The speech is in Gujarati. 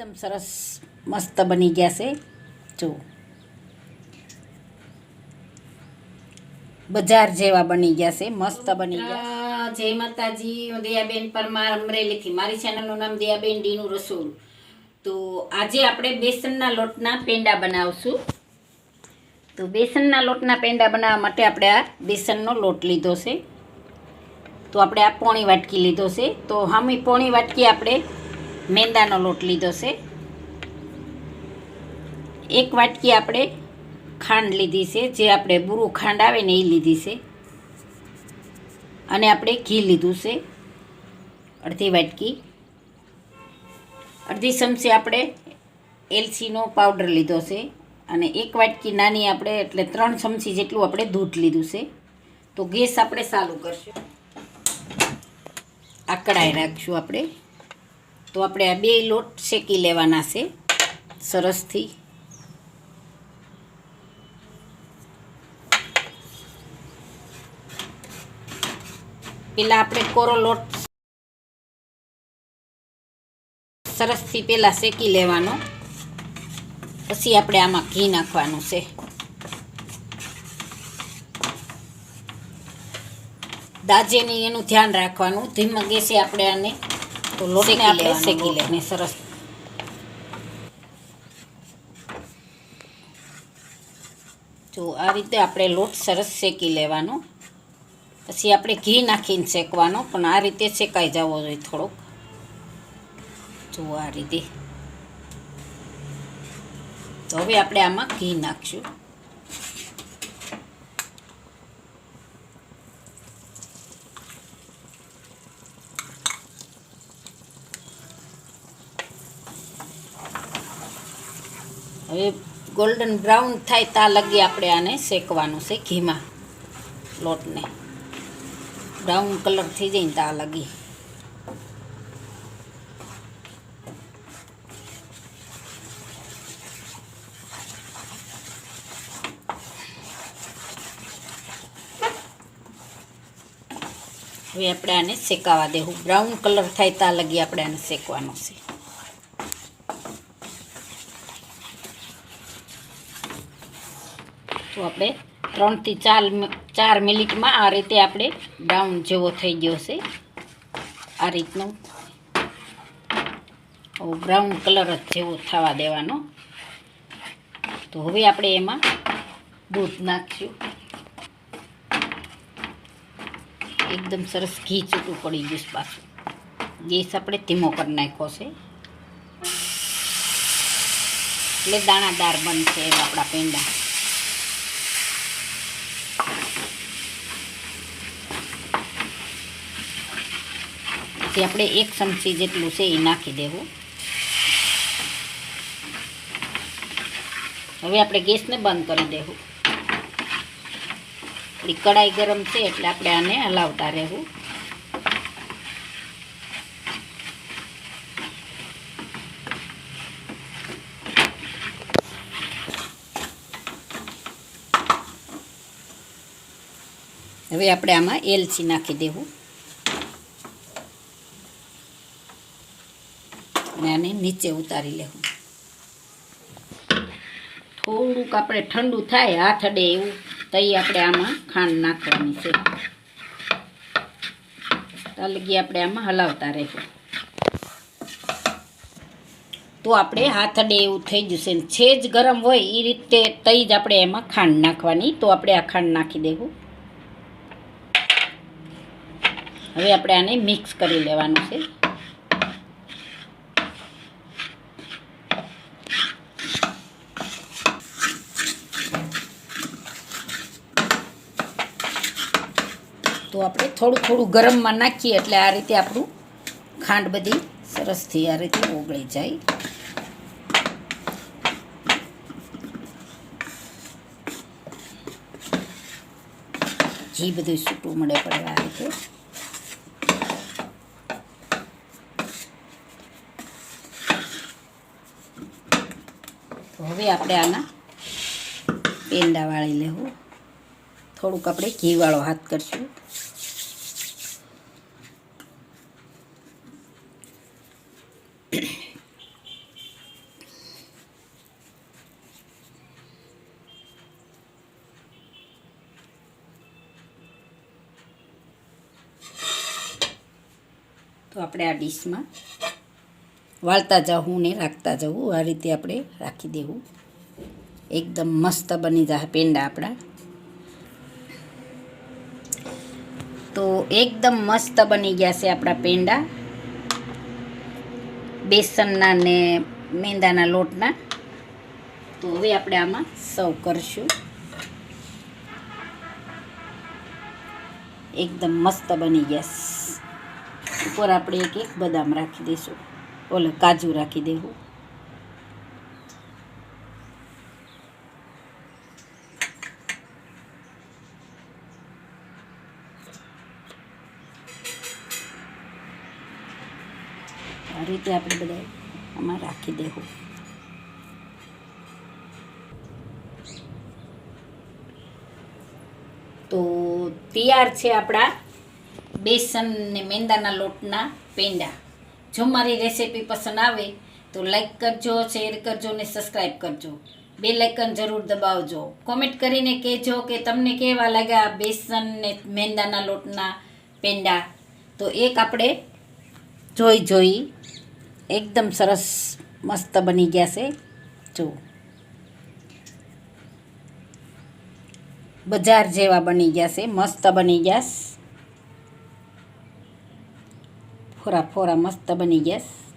એકદમ સરસ મસ્ત બની ગયા છે. જો. બજાર જેવા બની ગયા છે, મસ્ત બની ગયા. જય માતાજી, હું દયાબેન પરમાર અમરેલીથી. મારી ચેનલનું નામ દયાબેન ડીનું રસોડું તો આજે આપણે બેસનના લોટના પેંડા બનાવશું. તો બેસનના લોટના પેંડા બનાવવા માટે આપણે આ બેસનનો લોટ લીધો છે. તો આપણે આ પોણી વાટકી લીધો છે. તો હામી પોણી વાટકી આપણે મેંદાનો લોટ લીધો છે. એક વાટકી આપણે ખાંડ લીધી છે. જે આપણે બુરું ખાંડ આવે ને એ લીધી છે. અને આપણે ઘી લીધું છે. અડધી વાટકી. અડધી ચમચી આપણે એલચીનો પાવડર લીધો છે. અને એક વાટકી નાની આપણે એટલે ત્રણ ચમચી જેટલું આપણે દૂધ લીધું છે. તો ગેસ આપણે ચાલુ કરશું. આ કડાઈ રાખશું આપણે. તો આપણે આ બે લોટ શેકી લેવાના છે. સરસથી. પેલા આપણે કોરો લોટ સરસથી પેલા શેકી લેવાનો. પછી આપણે આમાં ઘી નાખવાનું છે. દાજેની એનું ધ્યાન રાખવાનું. ધીમા ગેસે આપણે આને તો લોટને આપણે શેકી લેને સરસ. જો આ રીતે આપણે લોટ સરસ શેકી લેવાનો. પછી આપણે ઘી નાખીને શેકવાનો પણ આ રીતે શેકાઈ જવો જોઈએ થોડોક. જો આ રીતે. તો હવે આપણે આમાં ઘી નાખશું. હવે ગોલ્ડન બ્રાઉન થાય ત્યાં લગી આપણે આને શેકવાનું છે ઘીમાં, લોટને. બ્રાઉન કલર થઈ જાય ને ત્યાં લગી. હવે આપણે આને શેકાવા દેવું. બ્રાઉન કલર થાય ત્યાં લગી આપણે આને શેકવાનું છે. તો આપણે. ત્રણથી ચાર ચાર મિનિટમાં આ રીતે આપણે બ્રાઉન જેવો થઈ ગયો છે. આ રીતનો. બ્રાઉન કલર જ જેવો થવા દેવાનો. તો હવે આપણે એમાં દૂધ નાખશું. એકદમ સરસ ઘી છૂટું પડી ગયું પાછું. ગેસ આપણે ધીમો કરી નાખ્યો છે. એટલે દાણાદાર બનશે એવા આપણા પેંડા. પછી આપણે એક ચમચી જેટલું છે એ નાખી દેવું. હવે આપણે ગેસને બંધ કરી દેવું. એ કડાઈ ગરમ છે એટલે આપણે આને હલાવતા રહેવું. હવે આપણે આમાં એલચી નાખી દેવું. અને આને નીચે ઉતારી લેવું. થોડુંક આપણે ઠંડુ થાય, હાથ અડે એવું, તઈ આપણે આમાં ખાંડ નાખવાની છે. તલગી આપણે આમાં હલાવતા રહેવું તો આપણે હાથ અડે એવું થઈ જશે ને છે જ ગરમ હોય એ રીતે તઈ જ આપણે એમાં ખાંડ નાખવાની, તો આપણે આ ખાંડ નાખી દેવું. હવે આપણે આને મિક્સ કરી લેવાનું છે. તો આપણે થોડું થોડું ગરમમાં નાખીએ એટલે આ રીતે આપણું ખાંડ બધી સરસથી આ રીતે ઓગળી જાય. ઘી બધું છૂટું મળે પડે આ રીતે. હવે આપણે આના પેંડા વાળી લેવું. થોડુંક આપણે ઘીવાળો હાથ કરશું. તો આપણે આ ડીશમાં વાળતા જવું ને રાખતા જવું આ રીતે આપણે રાખી દેવું. એકદમ મસ્ત બની જાય પેંડા આપણા. તો એકદમ મસ્ત બની ગયા છે આપણા પેંડા. બેસનના ને મેંદાના લોટના. તો હવે આપણે આમાં સર્વ કરશું. એકદમ મસ્ત બની ગયા. ઉપર આપણે એક એક બદામ રાખી દઈશું. ઓલે કાજુ રાખી દેવું. આ રીતે આપણે બધા આમાં રાખી દેવું. તો તૈયાર છે આપણા બેસન ને મેંદાના લોટના પેંડા. જો મારી રેસીપી પસંદ આવે તો લાઈક કરજો, શેર કરજો ને સબસ્ક્રાઈબ કરજો. બે લાઇકન જરૂર દબાવજો. કોમેન્ટ કરીને કહેજો કે તમને કેવા લાગ્યા બેસન ને મેંદાના લોટના પેંડા. તો એક આપણે જોઈ જોઈ એકદમ સરસ મસ્ત બની ગયા છે જો બજાર જેવા બની ગયા છે મસ્ત બની ગયા છે ફોરા ફોરા મસ્ત બની ગયા છે